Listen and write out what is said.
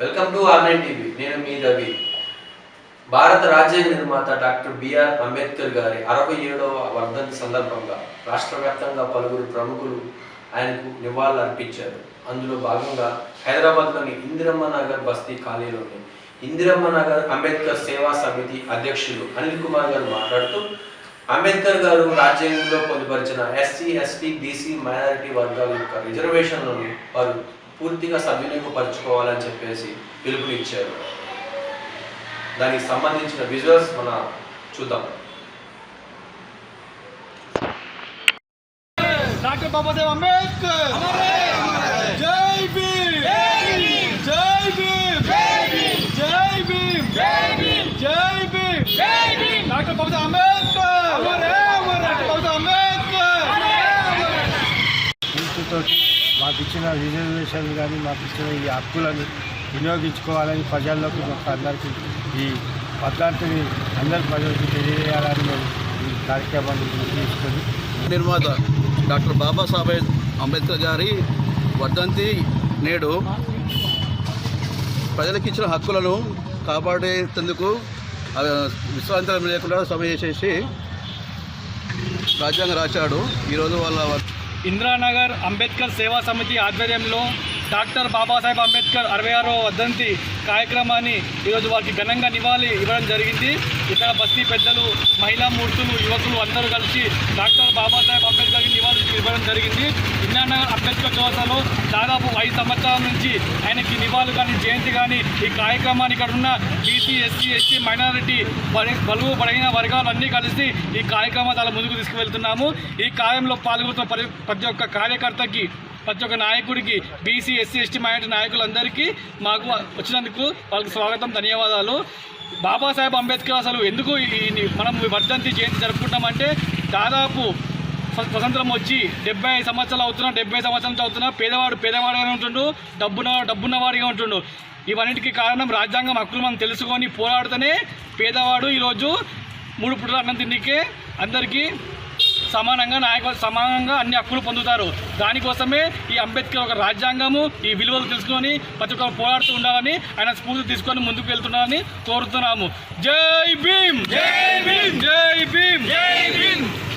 Welcome to online TV నేను మీ రవి. భారత రాజ్యాంగ నిర్మాత డాక్టర్ బిఆర్ అంబేద్కర్ గారి అరవై ఏడవ వర్ధంతి సందర్భంగా రాష్ట్ర వ్యాప్తంగా పలువురు ప్రముఖులు ఆయనకు నివాళులు అర్పించారు అందులో భాగంగా హైదరాబాద్లోని ఇందిరమ్మ నగర్ బస్తీ ఖాళీలోని ఇందిరమ్మ నగర్ అంబేద్కర్ సేవా సమితి అధ్యక్షులు అనిల్ కుమార్ గారు మాట్లాడుతూ అంబేద్కర్ గారు రాజ్యాంగంలో పొందుపరిచిన ఎస్సీ ఎస్టీ బీసీ మైనారిటీ వర్గాల యొక్క రిజర్వేషన్లను వారు పూర్తిగా సద్వినియోగపరచుకోవాలని చెప్పేసి పిలుపునిచ్చారు. దానికి సంబంధించిన విజువల్స్ మన చూద్దాం. Doctor Babadev Ambedkar! Jai Bhim! Jai Bhim! Jai Bhim! Jai Bhim! Doctor Babasaheb Ambedkar doctor Babasaheb Ambedkar తోటి మాకు ఇచ్చిన రిజర్వేషన్ కానీ మాకు ఇచ్చిన ఈ హక్కులను వినియోగించుకోవాలని ప్రజల్లోకి మాకు అందరికీ ఈ పద్ధతిని అందరి ప్రజలకు తెలియజేయాలని మేము ఈ కార్యక్రమాన్ని తీసుకొని నిర్మాత డాక్టర్ బాబాసాహెబ్ అంబేద్కర్ గారి వర్ధంతి నేడు ప్రజలకు ఇచ్చిన హక్కులను కాపాడేందుకు విశ్రాంతి లేకుండా సభ చేసేసి రాజ్యాంగం రాశాడు. ఈరోజు వాళ్ళ ఇందిరానగర్ అంబేద్కర్ సేవా సమితి ఆధ్వర్యంలో డాక్టర్ బాబాసాహెబ్ అంబేద్కర్ అరవై ఆరో వర్ధంతి కార్యక్రమాన్ని ఈరోజు వారికి ఘనంగా నివాళి ఇవ్వడం జరిగింది. ఇతర బస్తీ పెద్దలు మహిళా మూర్తులు యువకులు అందరూ కలిసి డాక్టర్ బాబాసాహెబ్ అంబేద్కర్కి నివాళి ఇవ్వడం జరిగింది. అంబేద్కర్ చౌరస్తాలో దాదాపు ఐదు సంవత్సరాల నుంచి ఆయనకి నివాళులు కానీ జయంతి కానీ ఈ కార్యక్రమాన్ని ఇక్కడ ఉన్న బీసీ ఎస్సీ ఎస్టీ మైనారిటీ బలుగు బలహీన వర్గాలు అన్నీ కలిసి ఈ కార్యక్రమం చాలా ముందుకు తీసుకువెళ్తున్నాము. ఈ కార్యంలో పాల్గొంటున్న ప్రతి ప్రతి ఒక్క కార్యకర్తకి ప్రతి ఒక్క నాయకుడికి బీసీ ఎస్సీ ఎస్టీ మైనారిటీ నాయకులందరికీ మాకు వచ్చినందుకు వాళ్ళకి స్వాగతం ధన్యవాదాలు. బాబాసాహెబ్ అంబేద్కర్ అసలు ఎందుకు ఈ మనం వర్ధంతి జయంతి జరుపుకుంటామంటే దాదాపు స్వతంత్రం వచ్చి డెబ్బై ఐదు సంవత్సరాలు అవుతున్నా డెబ్బై సంవత్సరాలు అవుతున్నా పేదవాడు పేదవాడిగా ఉంటుండు డబ్బున్న డబ్బున్నవాడిగా ఉంటుండు. ఇవన్నిటికీ కారణం రాజ్యాంగం హక్కులు మనం తెలుసుకొని పోరాడితేనే పేదవాడు ఈరోజు మూడు పుట్ల అన్నం తిండికే అందరికీ సమానంగా నాయకులు సమానంగా అన్ని హక్కులు పొందుతారు. దానికోసమే ఈ అంబేద్కర్ ఒక రాజ్యాంగము ఈ విలువలు తెలుసుకొని ప్రతి ఒక్కరు పోరాడుతూ ఉండాలని ఆయన స్ఫూర్తి తీసుకొని ముందుకు వెళ్తున్నారని కోరుతున్నాము. జై భీమ్! జై భీమ్! జై భీమ్! జై భీమ్!